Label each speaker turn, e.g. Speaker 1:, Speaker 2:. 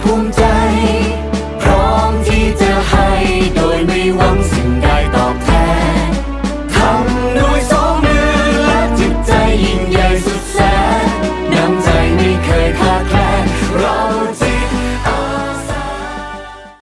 Speaker 1: 봉자.